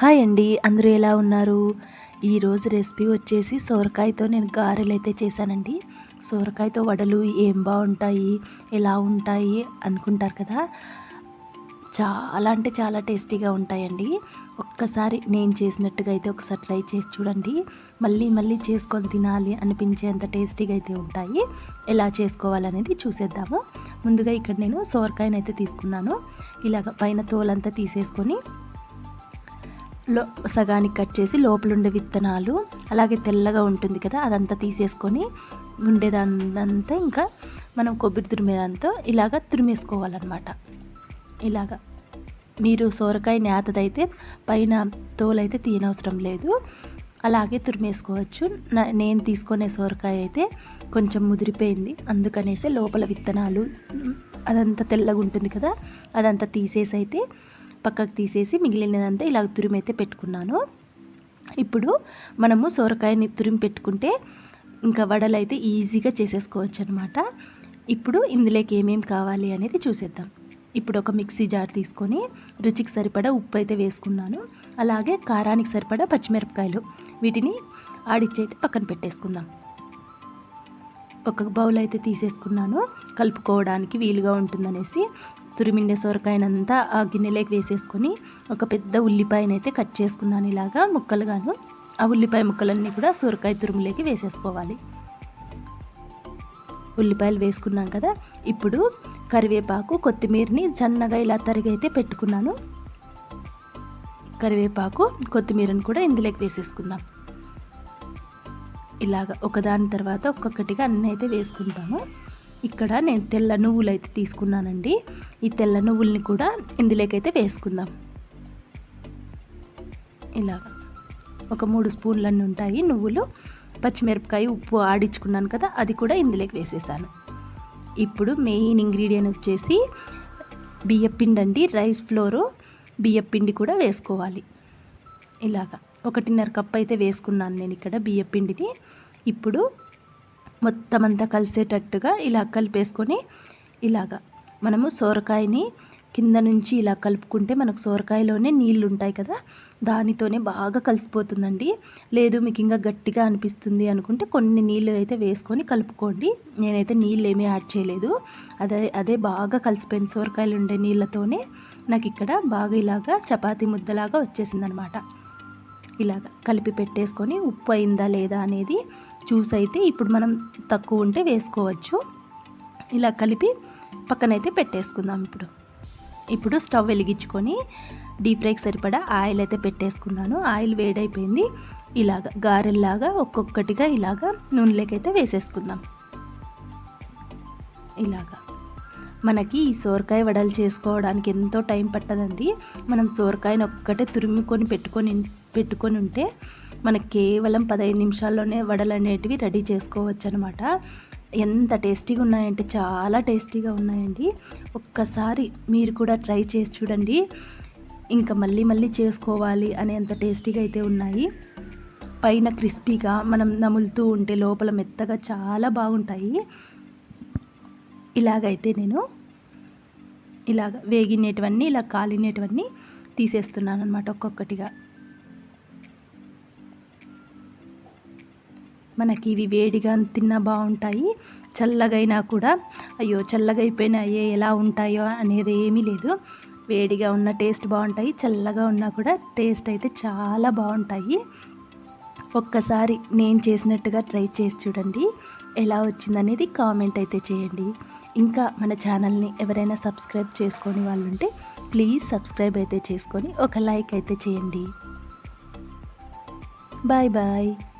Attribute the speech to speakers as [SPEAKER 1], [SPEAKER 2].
[SPEAKER 1] Hi అండి అందరూ ఎలా ఉన్నారు? ఈరోజు రెసిపీ వచ్చేసి సోరకాయతో నేను గారెలు అయితే చేశానండి. సోరకాయతో వడలు ఏం బాగుంటాయి ఎలా ఉంటాయి అనుకుంటారు కదా? చాలా అంటే చాలా టేస్టీగా ఉంటాయండి. ఒక్కసారి నేను చేసినట్టుగా అయితే ఒకసారి ట్రై చేసి చూడండి. మళ్ళీ మళ్ళీ చేసుకొని తినాలి అనిపించేంత టేస్టీగా అయితే ఉంటాయి. ఎలా చేసుకోవాలనేది చూసేద్దాము. ముందుగా ఇక్కడ నేను సోరకాయనైతే తీసుకున్నాను. ఇలాగ పైన తోలంతా తీసేసుకొని లో సగానికి కట్ చేసి లోపలుండే విత్తనాలు అలాగే తెల్లగా ఉంటుంది కదా అదంతా తీసేసుకొని ఉండేదంతా ఇంకా మనం కొబ్బరి తురిమేదంతా ఇలాగ తురిమేసుకోవాలన్నమాట. ఇలాగ. మీరు సోరకాయ నేతదైతే పైన తోలైతే తీయనవసరం లేదు. అలాగే తురిమేసుకోవచ్చు. నేను తీసుకునే సోరకాయ అయితే కొంచెం ముదిరిపోయింది. అందుకనేసి లోపల విత్తనాలు అదంతా తెల్లగా ఉంటుంది కదా అదంతా తీసేసి అయితే పక్కకు తీసేసి మిగిలినదంతా ఇలా తురిమైతే పెట్టుకున్నాను. ఇప్పుడు మనము సొరకాయని తురిమి పెట్టుకుంటే ఇంకా వడలు అయితే ఈజీగా చేసేసుకోవచ్చు అనమాట ఇప్పుడు ఇందులోకి ఏమేమి కావాలి అనేది చూసేద్దాం. ఇప్పుడు ఒక మిక్సీ జార్ తీసుకొని రుచికి సరిపడా ఉప్పు అయితే వేసుకున్నాను. అలాగే కారానికి సరిపడా పచ్చిమిరపకాయలు వీటిని ఆడిచ్చైతే పక్కన పెట్టేసుకుందాం. ఒక బౌల్ అయితే తీసేసుకున్నాను. కలుపుకోవడానికి వీలుగా ఉంటుందనేసి తురిమిండే సొరకాయనంతా ఆ గిన్నెలోకి వేసేసుకొని ఒక పెద్ద ఉల్లిపాయనైతే కట్ చేసుకున్నాను ఇలాగా ముక్కలుగాను. ఆ ఉల్లిపాయ ముక్కలన్నీ కూడా సొరకాయ తురుములోకి వేసేసుకోవాలి. ఉల్లిపాయలు వేసుకున్నాం కదా ఇప్పుడు కరివేపాకు కొత్తిమీరని సన్నగా ఇలా తరిగైతే పెట్టుకున్నాను. కరివేపాకు కొత్తిమీరని కూడా ఇందులోకి వేసేసుకుందాం. ఇలాగ ఒకదాని తర్వాత ఒక్కొక్కటిగా అన్నీ అయితే వేసుకుంటాము ఇక్కడ నేను తెల్ల నువ్వులు అయితే తీసుకున్నానండి. ఈ తెల్ల నువ్వుల్ని కూడా ఇందులోకైతే వేసుకుందాం. ఇలాగ ఒక మూడు స్పూన్లన్నీ ఉంటాయి నువ్వులు. పచ్చిమిరపకాయ ఉప్పు ఆడించుకున్నాను కదా అది కూడా ఇందులోకి వేసేసాను. ఇప్పుడు మెయిన్ ఇంగ్రీడియంట్ వచ్చేసి బియ్యపిండి అండి రైస్ ఫ్లోరు బియ్యపిండి కూడా వేసుకోవాలి. ఇలాగా ఒకటిన్నర కప్ అయితే వేసుకున్నాను నేను ఇక్కడ బియ్యపిండిని ఇప్పుడు మొత్తం అంతా కలిసేటట్టుగా ఇలా కలిపేసుకొని ఇలాగా మనము సోరకాయని కింద నుంచి ఇలా కలుపుకుంటే మనకు సోరకాయలోనే నీళ్ళు ఉంటాయి కదా దానితోనే బాగా కలిసిపోతుందండి. లేదు మీకు ఇంకా గట్టిగా అనిపిస్తుంది అనుకుంటే కొన్ని నీళ్ళు అయితే వేసుకొని కలుపుకోండి. నేనైతే నీళ్ళు ఏమీ యాడ్ చేయలేదు. అదే అదే బాగా కలిసిపోయింది సోరకాయలు ఉండే నీళ్ళతోనే. నాకు ఇక్కడ బాగా ఇలాగా చపాతీ ముద్దలాగా వచ్చేసింది అనమాట ఇలాగ కలిపి పెట్టేసుకొని ఉప్పు అయిందా లేదా అనేది జ్యూస్ అయితే ఇప్పుడు మనం తక్కువ ఉంటే వేసుకోవచ్చు. ఇలా కలిపి పక్కనైతే పెట్టేసుకుందాం ఇప్పుడు. ఇప్పుడు స్టవ్ వెలిగించుకొని డీప్ ఫ్రైకి సరిపడా ఆయిల్ అయితే పెట్టేసుకున్నాను. ఆయిల్ వేడైపోయింది. ఇలాగ గారెల్లాగా ఒక్కొక్కటిగా ఇలాగా నూనెలోకైతే వేసేసుకుందాం. ఇలాగా. మనకి ఈ సోరకాయ వడలు చేసుకోవడానికి ఎంతో టైం పట్టదండి. మనం సోరకాయని ఒక్కటే తురుముకొని పెట్టుకొని పెట్టుకొని ఉంటే మనకి కేవలం పదహైదు నిమిషాల్లోనే వడలు అనేటివి రెడీ చేసుకోవచ్చు అనమాట ఎంత టేస్టీగా ఉన్నాయంటే చాలా టేస్టీగా ఉన్నాయండి. ఒక్కసారి మీరు కూడా ట్రై చేసి చూడండి. ఇంకా మళ్ళీ మళ్ళీ చేసుకోవాలి అనేంత టేస్టీగా అయితే ఉన్నాయి. పైన క్రిస్పీగా మనం నములుతూ ఉంటే లోపల మెత్తగా చాలా బాగుంటాయి. ఇలాగైతే నేను ఇలాగ వేగినేటివన్నీ ఇలా కాలినేటివన్నీ తీసేస్తున్నాను అనమాట ఒక్కొక్కటిగా. మనకి ఇవి వేడిగా తిన్నా బాగుంటాయి. చల్లగైనా కూడా అయ్యో చల్లగా ఎలా ఉంటాయో అనేది ఏమీ లేదు. వేడిగా ఉన్న టేస్ట్ బాగుంటాయి చల్లగా ఉన్నా కూడా టేస్ట్ అయితే చాలా బాగుంటాయి. ఒక్కసారి నేను చేసినట్టుగా ట్రై చేసి చూడండి. ఎలా వచ్చిందనేది కామెంట్ అయితే చేయండి. ఇంకా మన ఛానల్ని ఎవరైనా సబ్స్క్రైబ్ చేసుకొని వాళ్ళు ఉంటే ప్లీజ్ సబ్స్క్రైబ్ అయితే చేసుకొని ఒక లైక్ అయితే చేయండి. Bye bye.